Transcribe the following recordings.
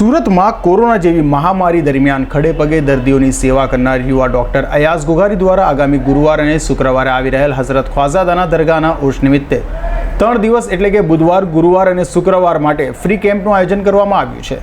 સુરતમાં કોરોના જેવી મહામારી દરમિયાન ખડે પગે દર્દીઓની સેવા કરનાર યુવા ડોક્ટર અયાઝ ગુગારી દ્વારા આગામી ગુરુવાર અને શુક્રવારે આવી રહેલ હઝરત ખ્વાઝાદાના દરગાહના ઉર્ષ નિમિત્તે. ત્રણ દિવસ એટલે કે બુધવાર, ગુરુવાર અને શુક્રવાર માટે ફ્રી કેમ્પનું આયોજન કરવામાં આવ્યું છે,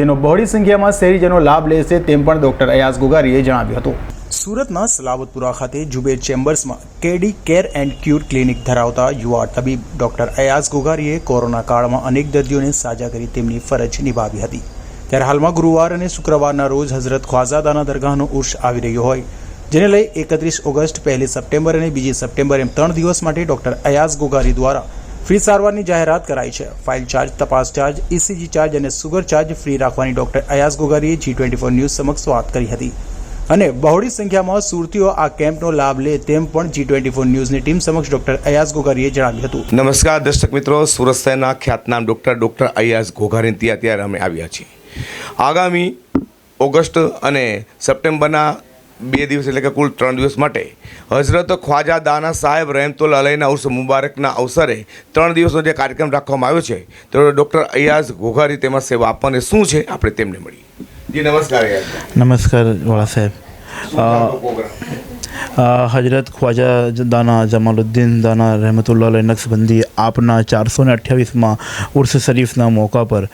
જેનો બહોળી સંખ્યામાં શહેરીજનો લાભ લેશે તેમ પણ ડોક્ટર અયાઝ ગુગારીએ જણાવ્યું હતું. સુરતના સલાવતપુરા ખાતે Zuber ચેમ્બર્સમાં KD care and cure clinic ધરાવતા યુવા તબીબ ડોક્ટર અયાઝ ગુગારીએ કોરોના કાળમાં અનેક દર્દીઓને સાજા કરી તેમની ફરજ નિભાવી હતી. ત્યારે હાલમાં ગુરુવાર અને શુક્રવારના રોજ હઝરત ખ્વાઝાદાના દરગાહનો ઉર્ષ આવી રહ્યો હોય, જેને લઈ એકત્રીસ ઓગસ્ટ, પહેલી સપ્ટેમ્બર અને બીજી સપ્ટેમ્બર એમ ત્રણ દિવસ માટે ડોક્ટર અયાઝ ગોગારી દ્વારા ફ્રી સારવારની જાહેરાત કરાઈ છે. ફાઇલ ચાર્જ, તપાસ ચાર્જ ઇસીજી ચાર્જ અને સુગર ચાર્જ ફ્રી રાખવાની ડોક્ટર અયાઝ ગોગારીએ જી ટ્વેન્ટી ફોર ન્યૂઝ સમક્ષ વાત કરી હતી. અને બહોળી સંખ્યામાં સુરતીઓ આ કેમ્પનો લાભ લે તેમ પણ જી ટ્વેન્ટી ફોર ન્યૂઝની ટીમ સમક્ષ ડોક્ટર અયાઝ ગોગારીએ જણાવ્યું હતું. નમસ્કાર દર્શક મિત્રો, સુરત શહેરના ખ્યાતનામ ડૉક્ટર ડોક્ટર અયાઝ ગોગારી ત્યાં અત્યારે અમે આવ્યા છીએ. આગામી ઓગસ્ટ અને સપ્ટેમ્બરના બે દિવસ એટલે કે કુલ ત્રણ દિવસ માટે હઝરત ખ્વાજા દાના સાહેબ રહેમતુલ અલયના ઉર્સ મુબારકના અવસરે ત્રણ દિવસનો જે કાર્યક્રમ રાખવામાં આવ્યો છે તો ડૉક્ટર અયાઝ ઘોઘારી તેમાં સેવા આપવાની શું છે આપણે તેમને મળીએ. જી નમસ્કાર નમસ્કાર વાળા સાહેબ. હજરત ખ્વાજા દાના જમાલુદ્દીન, દાના રહેમતુલ્લા અલૈહ આપના ચારસો ને અઠ્યાવીસમાં ઉર્સ શરીફના મોકા પર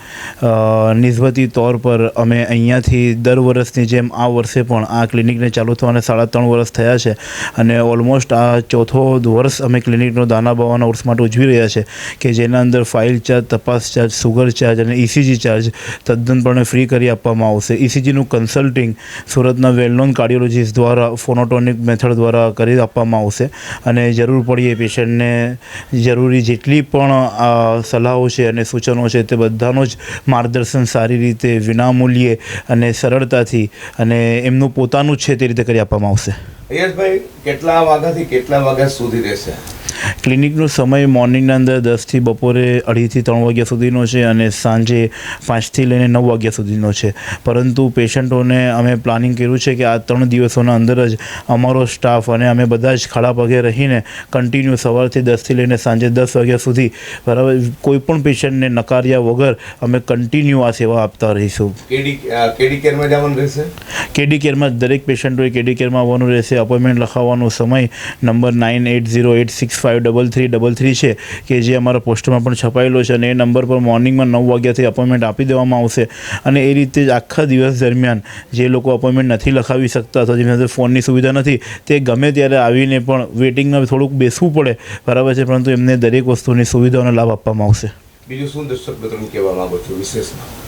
નિસ્બતી તौर પર અમે અહીંયાથી દર વર્ષની જેમ આ વર્ષે પણ આ ક્લિનિકને ચાલુ થવાને સાડા ત્રણ વર્ષ થયા છે અને ઓલમોસ્ટ આ ચોથો વર્ષ અમે ક્લિનિકનો દાના બાવાના ઉર્સ માટે ઉજવી રહ્યા છે કે જેના અંદર ફાઇલ ચાર્જ, તપાસ ચાર્જ, સુગર ચાર્જ અને ઇસીજી ચાર્જ તદ્દનપણે ફ્રી કરી આપવામાં આવશે. ઇસીજીનું કન્સલ્ટિંગ સુરતના વેલનોન કાર્ડિયોલોજીસ્ટ દ્વારા ફોનોટોનિક મેથડ દ્વારા કરી આપવામાં આવશે અને જરૂર પડીએ પેશન્ટને જરૂરી જેટલી પણ સલાહો છે અને સૂચનો છે તે બધાનો જ માર્ગદર્શન સારી રીતે વિનામૂલ્યે અને સરળતાથી અને એમનું પોતાનું છે તે રીતે કરી આપવામાં આવશે. યશભાઈ કેટલા વાગ્યાથી કેટલા વાગ્યા સુધી રહેશે? ક્લિનિકનો સમય મોર્નિંગના અંદર દસથી બપોરે અઢીથી ત્રણ વાગ્યા સુધીનો છે અને સાંજે પાંચથી લઈને નવ વાગ્યા સુધીનો છે. પરંતુ પેશન્ટોને અમે પ્લાનિંગ કર્યું છે કે આ ત્રણ દિવસોના અંદર જ અમારો સ્ટાફ અને અમે બધા જ ખાડા પગે રહીને કન્ટિન્યુ સવારથી દસથી લઈને સાંજે દસ વાગ્યા સુધી બરાબર કોઈપણ પેશન્ટને નકાર્યા વગર અમે કન્ટિન્યુ આ સેવા આપતા રહીશું. કેડી કેરમાં જવાનું રહેશે? કેડી કેરમાં દરેક પેશન્ટોએ કેડી કેરમાં આવવાનું રહેશે? અપોઇન્ટમેન્ટ લખાવવાનો સમય number nine eight zero eight six five double three double three છે કે જે અમારા પોસ્ટરમાં પણ છપાયેલો છે અને એ નંબર પર મોર્નિંગમાં નવ વાગ્યાથી અપોઇન્ટમેન્ટ આપી દેવામાં આવશે અને એ રીતે જ આખા દિવસ દરમિયાન જે લોકો અપોઇન્ટમેન્ટ નથી લખાવી શકતા અથવા જેની સાથે ફોનની સુવિધા નથી તે ગમે ત્યારે આવીને પણ વેટિંગમાં થોડુંક બેસવું પડે બરાબર છે પરંતુ એમને દરેક વસ્તુની સુવિધાઓનો લાભ આપવામાં આવશે બીજું શું દર્શક કહેવા માગો છો વિશેષમાં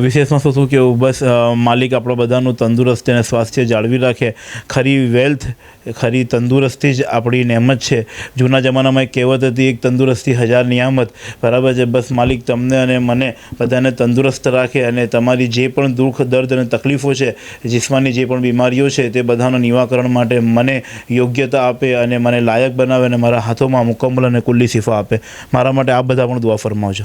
વિશેષમાં શું કેવું? બસ માલિક આપણો બધાનું તંદુરસ્તી અને સ્વાસ્થ્ય જાળવી રાખે. ખરી વેલ્થ ખરી તંદુરસ્તી જ આપણી નહેમત છે. જૂના જમાનામાં એક કહેવત હતી, એક તંદુરસ્તી હજાર નિયામત. બરાબર છે. બસ, માલિક તમને અને મને બધાને તંદુરસ્ત રાખે અને તમારી જે પણ દુઃખ, દર્દ અને તકલીફો છે, જિસ્માની જે પણ બીમારીઓ છે, તે બધાનું નિવાકરણ માટે મને યોગ્યતા આપે અને મને લાયક બનાવે અને મારા હાથોમાં મુકમ્મલ અને કુલ્લી શિફા આપે. મારા માટે આપ બધા પણ દુઆ ફરમાવજો.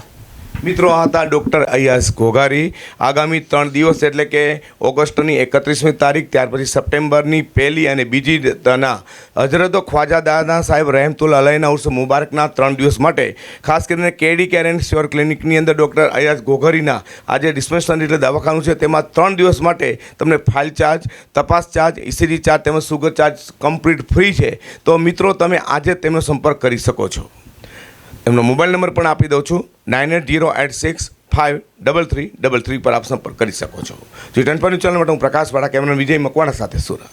મિત્રો હતા ડૉક્ટર અયાસ ઘોઘારી. આગામી ત્રણ દિવસ, એટલે કે ઓગસ્ટની એકત્રીસમી તારીખ, ત્યાર પછી સપ્ટેમ્બરની પહેલી અને બીજી તના હજરતો ખ્વાજા દાદા સાહેબ રહેમતુલ અલયના ઉર્સ મુબારકના ત્રણ દિવસ માટે, ખાસ કરીને કેડી કેર એન્ડ શ્યોર ક્લિનિકની અંદર ડૉક્ટર અયાસ ઘોઘારીના આજે ડિસ્પેન્સરી એટલે દવાખાનું છે. તેમાં ત્રણ દિવસ માટે તમને ફાઇલ ચાર્જ, તપાસ ચાર્જ ઇસીજી ચાર્જ તેમજ સુગર ચાર્જ કમ્પ્લીટ ફ્રી છે. તો મિત્રો, તમે આજે તેમનો સંપર્ક કરી શકો છો. એમનો મોબાઈલ નંબર પણ આપી દઉં છું. Nine eight zero eight six five double three double three પર આપ સંપર્ક કરી શકો છો. પર ચેનલ માટે હું પ્રકાશ વાળા કેમેરા વિજય મકવાણા સાથે સુરત.